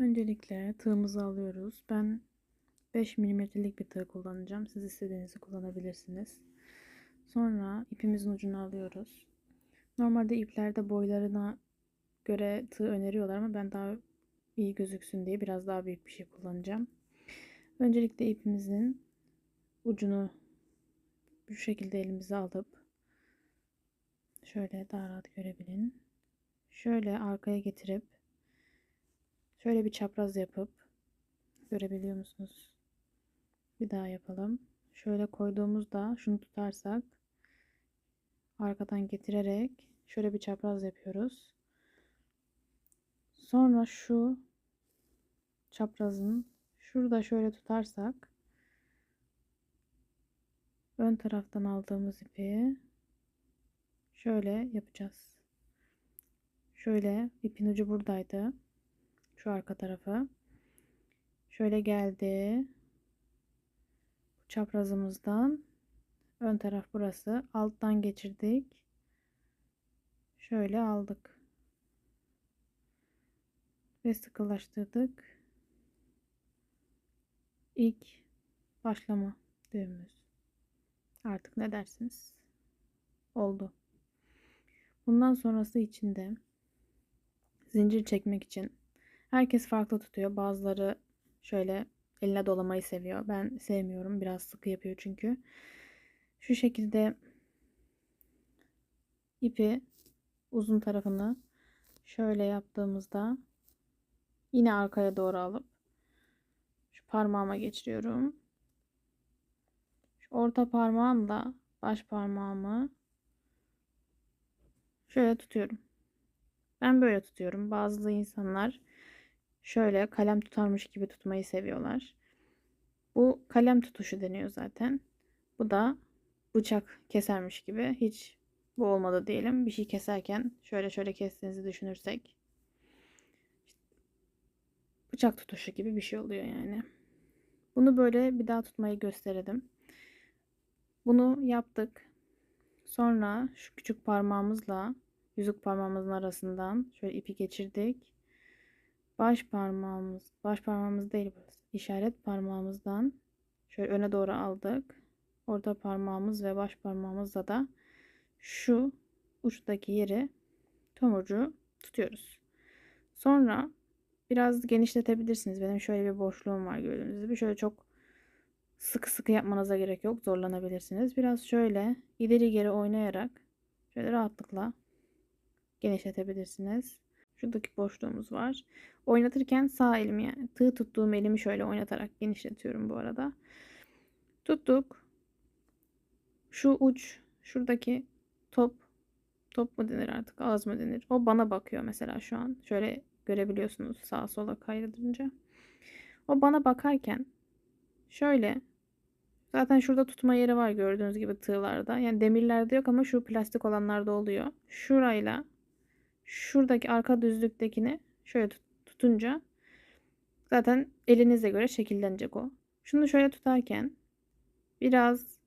Öncelikle tığımızı alıyoruz. Ben 5 milimetrelik bir tığ kullanacağım. Siz istediğinizi kullanabilirsiniz. Sonra ipimizin ucunu alıyoruz. Normalde iplerde boylarına göre tığ öneriyorlar ama ben daha iyi gözüksün diye biraz daha büyük bir şey kullanacağım. Öncelikle ipimizin ucunu bu şekilde elimize alıp şöyle daha rahat görebilin. Şöyle arkaya getirip şöyle bir çapraz yapıp görebiliyor musunuz? Bir daha yapalım. Şöyle koyduğumuzda şunu tutarsak arkadan getirerek şöyle bir çapraz yapıyoruz. Sonra şu çaprazın şurada şöyle tutarsak ön taraftan aldığımız ipi şöyle yapacağız. Şöyle ipin ucu buradaydı. Şu arka tarafı. Şöyle geldi. Çaprazımızdan ön taraf burası. Alttan geçirdik. Şöyle aldık. Ve sıkılaştırdık. İlk başlama düğümümüz. Artık ne dersiniz? Oldu. Bundan sonrası için de zincir çekmek için herkes farklı tutuyor. Bazıları şöyle eline dolamayı seviyor. Ben sevmiyorum. Biraz sıkı yapıyor çünkü. Şu şekilde ipi uzun tarafını şöyle yaptığımızda yine arkaya doğru alıp şu parmağıma geçiriyorum. Şu orta parmağımla baş parmağımı şöyle tutuyorum. Ben böyle tutuyorum. Bazı insanlar şöyle kalem tutarmış gibi tutmayı seviyorlar. Bu kalem tutuşu deniyor zaten. Bu da bıçak kesermiş gibi. Hiç bu olmadı diyelim. Bir şey keserken şöyle şöyle kestiğinizi düşünürsek bıçak tutuşu gibi bir şey oluyor yani. Bunu böyle bir daha tutmayı gösterelim. Bunu yaptık. Sonra şu küçük parmağımızla yüzük parmağımızın arasından şöyle ipi geçirdik. Baş parmağımız, baş parmağımız değil burası. İşaret parmağımızdan şöyle öne doğru aldık. Orta parmağımız ve baş parmağımızla da şu uçtaki yeri tomurcuğu tutuyoruz. Sonra biraz genişletebilirsiniz. Benim şöyle bir boşluğum var gördüğünüz gibi. Şöyle çok sıkı sıkı yapmanıza gerek yok. Zorlanabilirsiniz. Biraz şöyle ileri geri oynayarak şöyle rahatlıkla genişletebilirsiniz. Şuradaki boşluğumuz var. Oynatırken sağ elimi yani tığ tuttuğum elimi şöyle oynatarak genişletiyorum bu arada. Tuttuk. Şu uç şuradaki top top mu denir artık ağız mı denir? O bana bakıyor mesela şu an. Şöyle görebiliyorsunuz sağa sola kaydırınca. O bana bakarken şöyle zaten şurada tutma yeri var gördüğünüz gibi tığlarda. Yani demirlerde yok ama şu plastik olanlarda oluyor. Şurayla şuradaki arka düzlüktekini şöyle tutunca zaten elinize göre şekillenecek o. Şunu şöyle tutarken biraz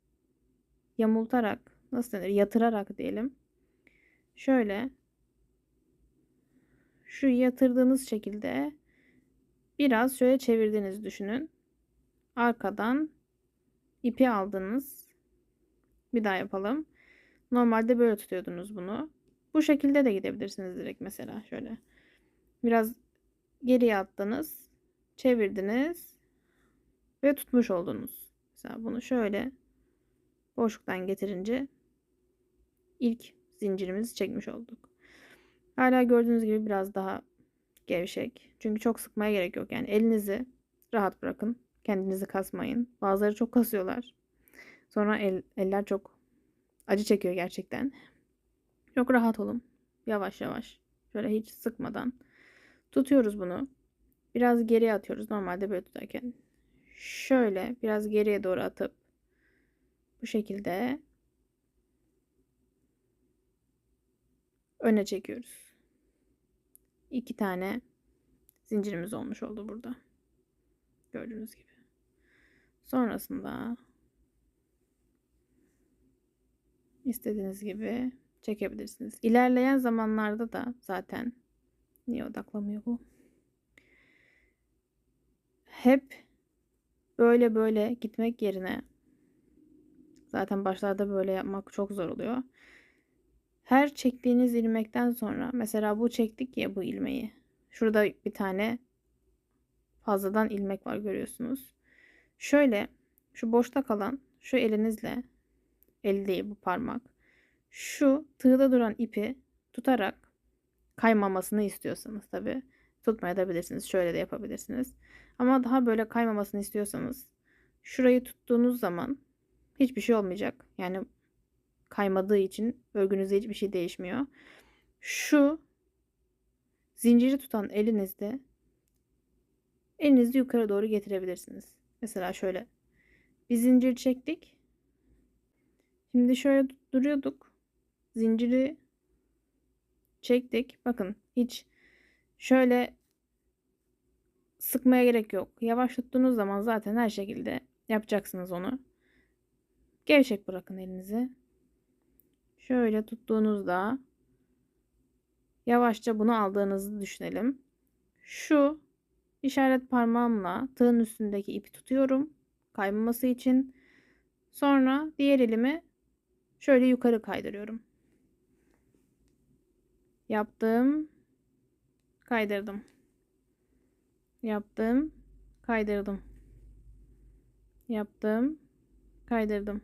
yamultarak nasıl denir yatırarak diyelim. Şöyle şu yatırdığınız şekilde biraz şöyle çevirdiğinizi düşünün. Arkadan ipi aldınız. Bir daha yapalım. Normalde böyle tutuyordunuz bunu. Bu şekilde de gidebilirsiniz direkt mesela şöyle. Biraz geriye attınız. Çevirdiniz. Ve tutmuş oldunuz. Mesela bunu şöyle boşluktan getirince ilk zincirimizi çekmiş olduk. Hala gördüğünüz gibi biraz daha gevşek. Çünkü çok sıkmaya gerek yok. Yani elinizi rahat bırakın. Kendinizi kasmayın. Bazıları çok kasıyorlar. Sonra el, eller çok acı çekiyor gerçekten. Çok rahat olun. Yavaş yavaş. Şöyle hiç sıkmadan. Tutuyoruz bunu. Biraz geriye atıyoruz. Normalde böyle tutarken. Şöyle biraz geriye doğru atıp bu şekilde öne çekiyoruz. İki tane zincirimiz olmuş oldu burada. Gördüğünüz gibi. Sonrasında istediğiniz gibi çekebilirsiniz. İlerleyen zamanlarda da zaten niye odaklamıyor bu? hep böyle böyle gitmek yerine zaten başlarda böyle yapmak çok zor oluyor. Her çektiğiniz ilmekten sonra mesela bu çektik ya bu ilmeği. Şurada bir tane fazladan ilmek var görüyorsunuz. Şöyle şu boşta kalan şu elinizle el değil bu parmak. Şu tığda duran ipi tutarak kaymamasını istiyorsanız tabi tutmayabilirsiniz. Şöyle de yapabilirsiniz. Ama daha böyle kaymamasını istiyorsanız şurayı tuttuğunuz zaman hiçbir şey olmayacak. Yani kaymadığı için örgünüzde hiçbir şey değişmiyor. Şu zinciri tutan elinizde elinizi yukarı doğru getirebilirsiniz. Mesela şöyle bir zincir çektik. Şimdi şöyle duruyorduk. Zinciri çektik. Bakın hiç şöyle sıkmaya gerek yok. Yavaş zaman zaten her şekilde yapacaksınız onu. Gevşek bırakın elinizi. Şöyle tuttuğunuzda yavaşça bunu aldığınızı düşünelim. Şu işaret parmağımla tığın üstündeki ipi tutuyorum kaymaması için. Sonra diğer elimi şöyle yukarı kaydırıyorum. Yaptım. Kaydırdım. Yaptım. Kaydırdım. Yaptım. Kaydırdım.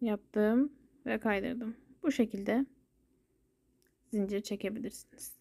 Yaptım ve kaydırdım. Bu şekilde zincir çekebilirsiniz.